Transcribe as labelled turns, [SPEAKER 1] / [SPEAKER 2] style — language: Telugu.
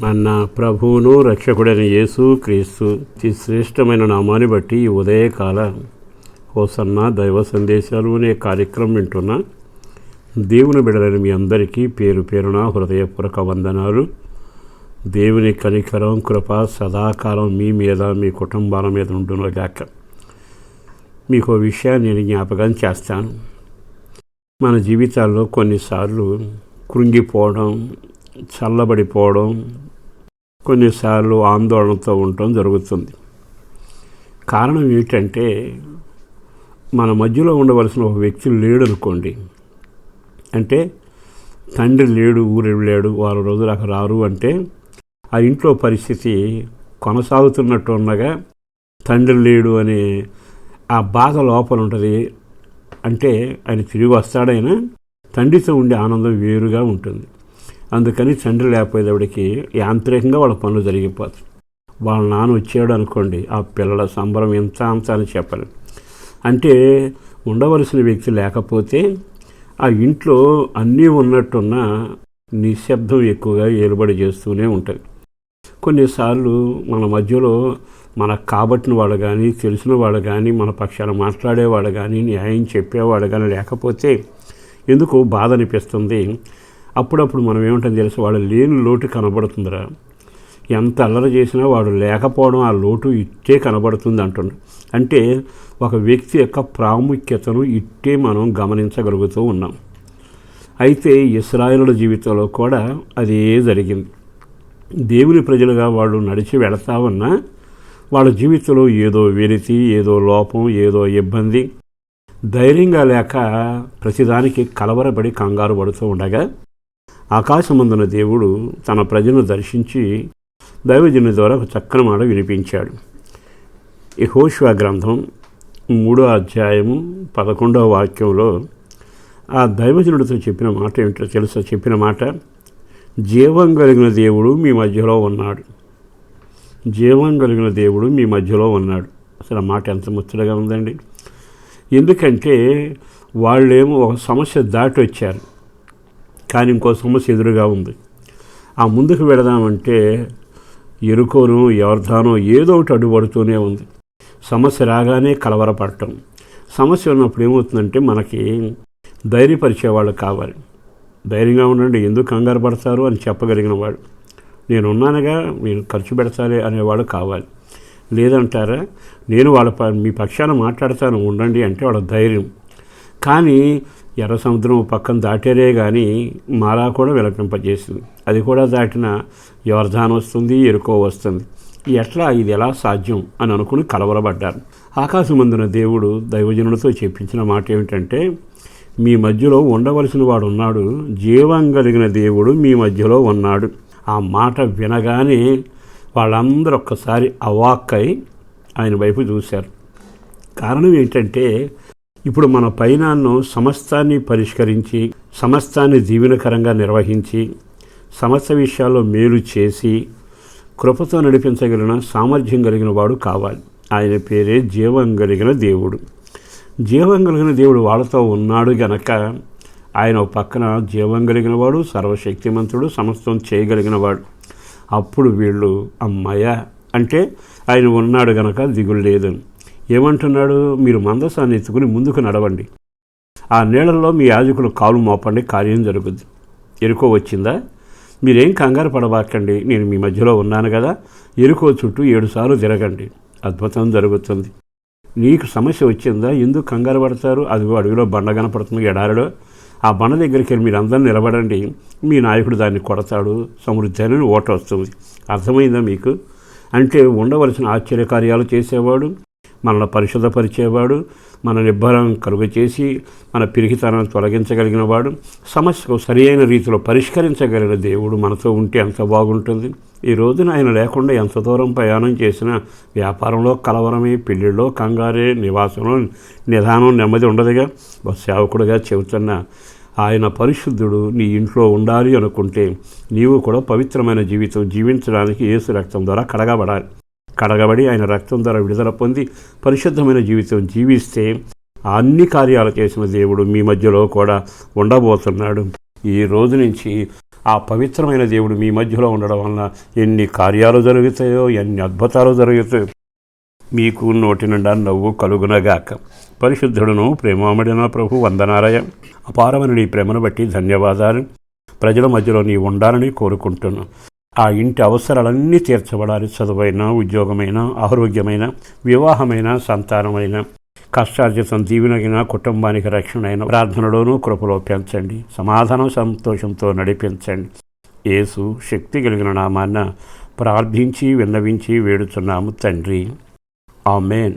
[SPEAKER 1] మన ప్రభువును రక్షకుడైన యేసు క్రీస్తు శ్రేష్టమైన నామాన్ని బట్టి ఈ ఉదయకాల హోసన్న దైవ సందేశాలు అనే కార్యక్రమం వింటున్న దేవుని బిడలైన మీ అందరికీ పేరు పేరున హృదయపూర్వక వందనాలు. దేవుని కనికరం కృప సదాకాలం మీ మీద మీ కుటుంబాల మీద ఉండునుగాక మీకు విషయాన్ని నేను జ్ఞాపకం చేస్తాను. మన జీవితాల్లో కొన్నిసార్లు కృంగిపోవడం చల్లబడిపోవడం కొన్నిసార్లు ఆందోళనతో ఉండటం జరుగుతుంది. కారణం ఏంటంటే మన మధ్యలో ఉండవలసిన ఒక వ్యక్తి లేడు అనుకోండి అంటే తండ్రి లేడు ఊరు లేడు వారం రోజులు అక్కడ రారు అంటే ఆ ఇంట్లో పరిస్థితి కొనసాగుతున్నట్టు ఉండగా తండ్రి లేడు అనే ఆ బాధ లోపల ఉంటుంది అంటే ఆయన తిరిగి వస్తాడైనా తండ్రితో ఉండే ఆనందం వేరుగా ఉంటుంది. అందుకని తండ్రి లేకపోయేటప్పటికి యాంత్రికంగా వాళ్ళ పనులు జరిగిపోతాయి. వాళ్ళ నాన్న వచ్చాడు అనుకోండి ఆ పిల్లల సంబరం ఎంత అంత అని చెప్పాలి. అంటే ఉండవలసిన వ్యక్తి లేకపోతే ఆ ఇంట్లో అన్నీ ఉన్నట్టున్న నిశ్శబ్దం ఎక్కువగా ఏలుబడి చేస్తూనే ఉంటుంది. కొన్నిసార్లు మన మధ్యలో మనకు కాబట్టిన వాడు కానీ తెలిసిన వాడు కానీ మన పక్షాన మాట్లాడేవాడు కానీ న్యాయం చెప్పేవాడు కానీ లేకపోతే ఎందుకు బాధ అనిపిస్తుంది. అప్పుడప్పుడు మనం ఏమంటాం తెలుసు? వాడు లేని లోటు కనబడుతుందిరా. ఎంత అల్లరి చేసినా వాడు లేకపోవడం ఆ లోటు ఇట్టే కనబడుతుంది అంటుండ్రు అంటే ఒక వ్యక్తి యొక్క ప్రాముఖ్యతను ఇట్టే మనం గమనించగలుగుతూ ఉన్నాం. అయితే ఇస్రాయలుల జీవితంలో కూడా అదే జరిగింది. దేవుని ప్రజలుగా వాళ్ళు నడిచి వెళతా ఉన్నా వాళ్ళ జీవితంలో ఏదో వెలితి ఏదో లోపం ఏదో ఇబ్బంది. ధైర్యంగా లేక ప్రతిదానికి కలవరబడి కంగారు పడుతూ ఉండగా ఆకాశమందున దేవుడు తన ప్రజలను దర్శించి దైవజనుని ద్వారా ఒక చక్కని మాట వినిపించాడు. ఈ హోష్వా గ్రంథం మూడో అధ్యాయము పదకొండవ వాక్యంలో ఆ దైవజనుడితో చెప్పిన మాట ఏమిటో తెలుసా? చెప్పిన మాట జీవం కలిగిన దేవుడు మీ మధ్యలో ఉన్నాడు. జీవం కలిగిన దేవుడు మీ మధ్యలో ఉన్నాడు. అసలు ఆ మాట ఎంత ముచ్చటగా ఉందండి. ఎందుకంటే వాళ్ళేమో ఒక సమస్య దాటి వచ్చారు. కానీ ఇంకో సమస్య ఎదురుగా ఉంది. ఆ ముందుకు వెళదామంటే ఎరుకోను ఎవరిదానో ఏదో ఒకటి అడ్డుపడుతూనే ఉంది. సమస్య రాగానే కలవరపడటం. సమస్య ఉన్నప్పుడు ఏమవుతుందంటే మనకి ధైర్యపరిచే వాళ్ళు కావాలి. ధైర్యంగా ఉండండి ఎందుకు కంగారు పడతారు అని చెప్పగలిగిన వాడు. నేను ఉన్నానుగా మీరు ఖర్చు పెడతారే అనేవాడు కావాలి. లేదంటారా నేను వాళ్ళ ప మీ పక్షాన మాట్లాడతాను ఉండండి అంటే వాళ్ళ ధైర్యం. కానీ ఎర్ర సముద్రం పక్కన దాటారే కానీ మారా కూడా విలపింపజేసింది. అది కూడా దాటిన యోర్ధాన్ వస్తుంది ఎరుకో వస్తుంది. ఎట్లా ఇది ఎలా సాధ్యం అని అనుకుని కలవరబడ్డారు. ఆకాశమందున దేవుడు దైవజనులతో చెప్పించిన మాట ఏమిటంటే మీ మధ్యలో ఉండవలసిన వాడు ఉన్నాడు జీవం కలిగిన దేవుడు మీ మధ్యలో ఉన్నాడు. ఆ మాట వినగానే వాళ్ళందరూ ఒక్కసారి అవాక్కై ఆయన వైపు చూశారు. కారణం ఏంటంటే ఇప్పుడు మన పైనాన్ను సమస్తాన్ని పరిష్కరించి సమస్తాన్ని దీవెనకరంగా నిర్వహించి సమస్త విషయాల్లో మేలు చేసి కృపతో నడిపించగలిగిన సామర్థ్యం కలిగిన వాడు కావాలి. ఆయన పేరే జీవం కలిగిన దేవుడు. జీవం కలిగిన దేవుడు వాళ్ళతో ఉన్నాడు గనక ఆయన పక్కన జీవం కలిగిన వాడు సర్వశక్తిమంతుడు సమస్తం చేయగలిగిన వాడు. అప్పుడు వీళ్ళు అమ్మాయ అంటే ఆయన ఉన్నాడు గనక దిగులు లేదని ఏమంటున్నాడు? మీరు మందసాన్ని ఎత్తుకుని ముందుకు నడవండి. ఆ నీళ్ళల్లో మీ యాజకులు కాలు మోపండి కార్యం జరుగుద్ది. ఎరుకో వచ్చిందా? మీరేం కంగారు పడబాకండి నేను మీ మధ్యలో ఉన్నాను కదా. ఎరుకో చుట్టూ ఏడుసార్లు తిరగండి. అద్భుతం జరుగుతుంది. నీకు సమస్య వచ్చిందా? ఎందుకు కంగారు పడతారు? అది అడవిలో బండ కనపడుతుంది ఎడారిలో. ఆ బండ దగ్గరికి వెళ్ళి మీరు అందరూ నిలబడండి. మీ నాయకుడు దాన్ని కొడతాడు. సమృద్ధి అని ఓట వస్తుంది అర్థమైందా మీకు? అంటే ఉండవలసిన ఆశ్చర్యకార్యాలు చేసేవాడు? మనల్ని పరిశుద్ధపరిచేవాడు మన నిబ్బరం కలుగచేసి మన పిరికితనాన్ని తొలగించగలిగిన వాడు సమస్యకు సరియైన రీతిలో పరిష్కరించగలిగిన దేవుడు మనతో ఉంటే ఎంత బాగుంటుంది. ఈ రోజున ఆయన లేకుండా ఎంత దూరం ప్రయాణం చేసినా వ్యాపారంలో కలవరమే పెళ్ళిళ్ళలో కంగారే నివాసంలో నిదానం నెమ్మది ఉండదుగా. ఒక సేవకుడుగా చెబుతున్న ఆయన పరిశుద్ధుడు నీ ఇంట్లో ఉండాలి అనుకుంటే నీవు కూడా పవిత్రమైన జీవితం జీవించడానికి ఏసు రక్తం ద్వారా కడగబడాలి. కడగబడి ఆయన రక్తం ద్వారా విడుదల పొంది పరిశుద్ధమైన జీవితం జీవిస్తే అన్ని కార్యాలు చేసిన దేవుడు మీ మధ్యలో కూడా ఉండబోతున్నాడు. ఈ రోజు నుంచి ఆ పవిత్రమైన దేవుడు మీ మధ్యలో ఉండడం వలన ఎన్ని కార్యాలు జరుగుతాయో ఎన్ని అద్భుతాలు జరుగుతాయో మీకు నోటి నిండా నవ్వు కలుగునగాక. పరిశుద్ధుడును ప్రేమామడిన ప్రభు వందనారాయ అపారమైన నీ ప్రేమను బట్టి ధన్యవాదాలు. ప్రజల మధ్యలో నీ ఉండాలని కోరుకుంటున్నాను. ఆ ఇంటి అవసరాలన్నీ తీర్చబడాలి. చదువైన ఉద్యోగమైన ఆరోగ్యమైన వివాహమైన సంతానమైన. కష్టార్జితం దీవెనగిన కుటుంబానికి రక్షణ అయిన ప్రార్థనలోనూ కృపలో పెంచండి. సమాధానం సంతోషంతో నడిపించండి. యేసు శక్తి కలిగిన నామాన్న ప్రార్థించి విన్నవించి వేడుచున్నాము తండ్రి. ఆమెన్.